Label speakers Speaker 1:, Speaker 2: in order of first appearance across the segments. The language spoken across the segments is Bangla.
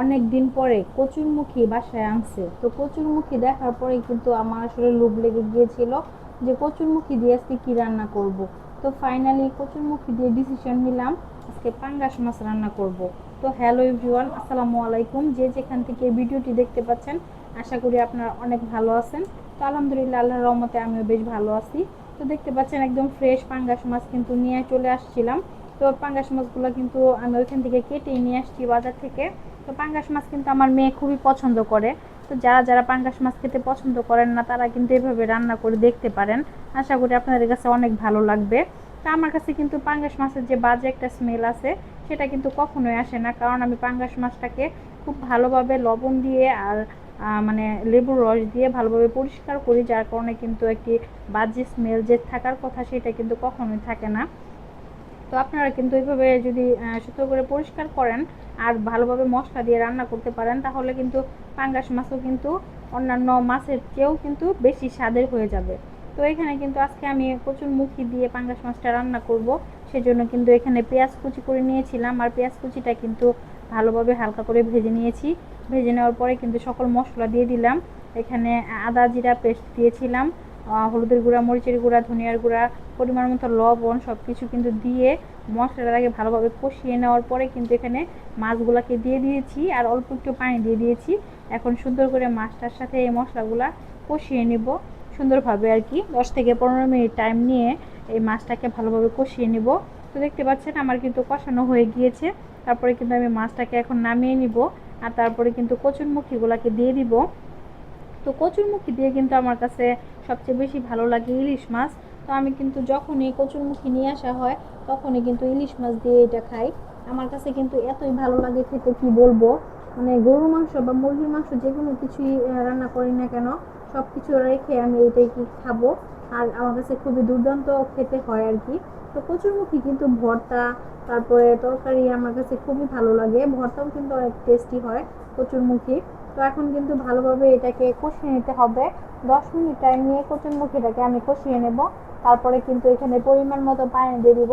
Speaker 1: অনেক দিন পরে কচুরমুখী বাসায় আনছে। তো কচুরমুখী দেখার পরে কিন্তু আমার আসলে লোভ লেগে গিয়েছিল যে কচুরমুখী দিয়ে আজকে কী রান্না করব। তো ফাইনালি কচুরমুখী দিয়ে ডিসিশন নিলাম, আজকে পাঙ্গাস মাছ রান্না করব। তো হ্যালো এভরিওয়ান আসসালামু আলাইকুম। যে যেখান থেকে ভিডিওটি দেখতে পাচ্ছেন, আশা করি আপনারা অনেক ভালো আছেন। তো আলহামদুলিল্লাহ, আল্লাহর রহমতে আমিও বেশ ভালো আছি। তো দেখতে পাচ্ছেন একদম ফ্রেশ পাঙ্গাস মাছ কিন্তু নিয়ে চলে আসছিলাম। তো পাঙ্গাস মাছগুলো কিন্তু আমি ওইখান থেকে কেটেই নিয়ে আসছি বাজার থেকে। তো পাঙ্গাস মাছ কিন্তু আমার মেয়ে খুবই পছন্দ করে। তো যারা যারা পাঙ্গাস মাছ খেতে পছন্দ করেন না, তারা কিন্তু এভাবে রান্না করে দেখতে পারেন। আশা করি আপনাদের কাছে অনেক ভালো লাগবে। তা আমার কাছে কিন্তু পাঙ্গাস মাছের যে বাজে একটা স্মেল আছে, সেটা কিন্তু কখনোই আসে না। কারণ আমি পাঙ্গাস মাছটাকে খুব ভালোভাবে লবণ দিয়ে আর মানে লেবুর রস দিয়ে ভালোভাবে পরিষ্কার করি, যার কারণে কিন্তু একটি বাজে স্মেল যে থাকার কথা, সেটা কিন্তু কখনোই থাকে না। তো আপনারা কিন্তু এইভাবে যদি সুন্দর করে পরিষ্কার করেন আর ভালোভাবে মশলা দিয়ে রান্না করতে পারেন, তাহলে কিন্তু পাঙ্গাস মাছও কিন্তু অন্যান্য মাছের চেয়েও কিন্তু বেশি স্বাদের হয়ে যাবে। তো এখানে কিন্তু আজকে আমি প্রচুর মুখি দিয়ে পাঙ্গাস মাছটা রান্না করব। সেজন্য কিন্তু এখানে পেঁয়াজ কুচি করে নিয়েছিলাম আর পেঁয়াজ কুচিটা কিন্তু ভালোভাবে হালকা করে ভেজে নিয়েছি। ভেজে নেওয়ার পরে কিন্তু সকল মশলা দিয়ে দিলাম। এখানে আদা জিরা পেস্ট দিয়েছিলাম। হলুদের গুঁড়া, মরিচের গুঁড়া, ধনিয়ার গুঁড়া, পরিমাণ মতো লবণ সব কিছু কিন্তু দিয়ে মশলাটাকে ভালোভাবে কষিয়ে নেওয়ার পরে কিন্তু এখানে মাছগুলোকে দিয়ে দিয়েছি আর অল্প একটু পানি দিয়ে দিয়েছি। এখন সুন্দর করে মাছটার সাথে এই মশলাগুলা কষিয়ে নিব। সুন্দরভাবে আর কি দশ থেকে পনেরো মিনিট টাইম নিয়ে এই মাছটাকে ভালোভাবে কষিয়ে নিব। তো দেখতে পাচ্ছেন আমার কিন্তু কষানো হয়ে গিয়েছে। তারপরে কিন্তু আমি মাছটাকে এখন নামিয়ে নিব আর তারপরে কিন্তু কচুরমুখীগুলোকে দিয়ে দিব। তো কচুরমুখী দিয়ে কিন্তু আমার কাছে সবচেয়ে বেশি ভালো লাগে ইলিশ মাছ। তো আমি কিন্তু যখনই কচুরমুখী নিয়ে আসা হয়, তখনই কিন্তু ইলিশ মাছ দিয়ে এটা খাই। আমার কাছে কিন্তু এতই ভালো লাগে খেতে, কি বলব? মানে গরুর মাংস বা মুরগির মাংস যে কোনো কিছুই রান্না করি না কেন সব কিছু রেখে আমি এটাই কি খাব? আর আমার কাছে খুবই দুর্দান্ত খেতে হয় আর কি। তো কচুরমুখী কিন্তু ভর্তা, তারপরে তরকারি আমার কাছে খুবই ভালো লাগে। ভর্তাও কিন্তু অনেক টেস্টি হয় কচুরমুখী তো এখন কিন্তু ভালোভাবে এটাকে কষিয়ে নিতে হবে। দশ মিনিট টাইম নিয়ে কচুরমুখীটাকে আমি কষিয়ে নেব। তারপরে কিন্তু এখানে পরিমাণ মতো পানি দিয়ে দিব।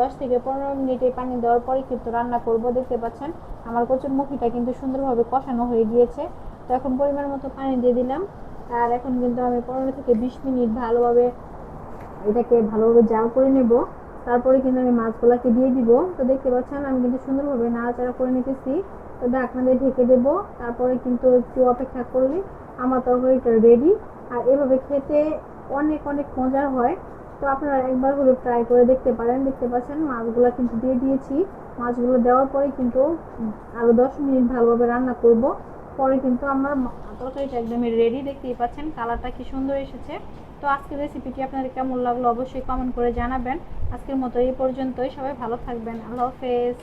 Speaker 1: দশ থেকে পনেরো মিনিটে পানি দেওয়ার পরে কিন্তু রান্না করব। দেখতে পাচ্ছেন, আমার কচুরমুখীটা কিন্তু সুন্দরভাবে কষানো হয়ে গিয়েছে। তো এখন পরিমাণ মতো পানি দিয়ে দিলাম। আর এখন কিন্তু আমি পনেরো থেকে বিশ মিনিট ভালোভাবে এটাকে ভালোভাবে জাল করে নেব। তারপরে কিন্তু আমি মাছগুলোকে দিয়ে দিব। তো দেখতে পাচ্ছেন, আমি কিন্তু সুন্দরভাবে নাড়াচাড়া করে নিতেছি। তো ঢাকনা দিয়ে ঢেকে দেবো। তারপরে কিন্তু একটু অপেক্ষা করলে আমার তরকারিটা রেডি আর এভাবে খেতে অনেক অনেক মজার হয়। তো আপনারা একবার হলো ট্রাই করে দেখতে পারেন। দেখতে পাচ্ছেন, মাছগুলো কিন্তু দিয়ে দিয়েছি। মাছগুলো দেওয়ার পরে কিন্তু আরও দশ মিনিট ভালোভাবে রান্না করব। পরে কিন্তু আমার তরকারিটা একদমই রেডি দেখতেই পাচ্ছেন কালারটা কি সুন্দর এসেছে। তো আজকের রেসিপিটি আপনাদের কেমন লাগল অবশ্যই কমেন্ট করে জানাবেন। আজকের মতো এই পর্যন্তই, সবাই ভালো থাকবেন, আল্লাহ হাফেজ।